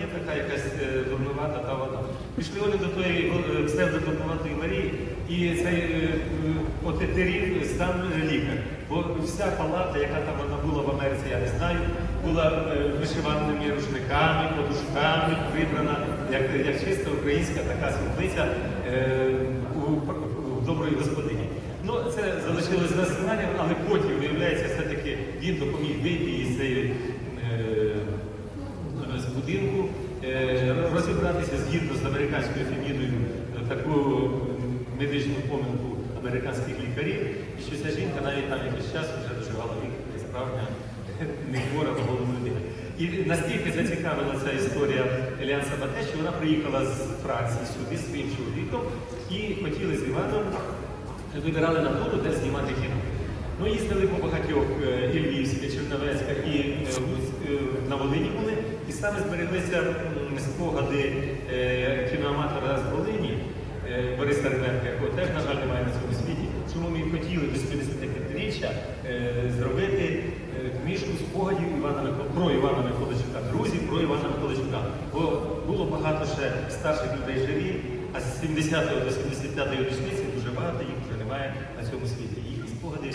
Є така якась е, дурнувата та вода. Пішли вони до тої е, псевдодурнуватої Марії, і цей е, е, отетерів стан лікар. Бо вся палата, яка там вона була в Америці, я не знаю, була е, вишиваними рушниками, подушками, прибрана, як, як чиста українська така світлиця е, у, у доброї господині. Ну, це залишилось за сценарієм, але потім, виявляється, все-таки він допоміг вийти із цієї. Е, з будинку, е, розібратися згідно з американською феміною е, таку медичну помилку американських лікарів, і що ця жінка навіть там якийсь час вже доживала як справжня не хвора на голову людина. І настільки зацікавила ця історія Еліан Сабате, що вона приїхала з Франції сюди з своїм чоловіком і хотіли з Іваном вибирали на воду, де знімати кіно. Ну, їздили по багатьох е, і Львівська, Черновецька, і е, е, на Волині були, і саме збереглися спогади е, кіноаматора з Волині е, Бориса Ревенка, якого теж, на жаль, немає на цьому світі. Чому ми хотіли до 75-річчя е, зробити книжку спогадів Івана про Івана Миколайчука, друзів про Івана Миколайчука. Бо було багато ще старших людей живі, а з 70 до 75-ї річниці дуже багато їх вже немає на цьому світі. Їхні спогади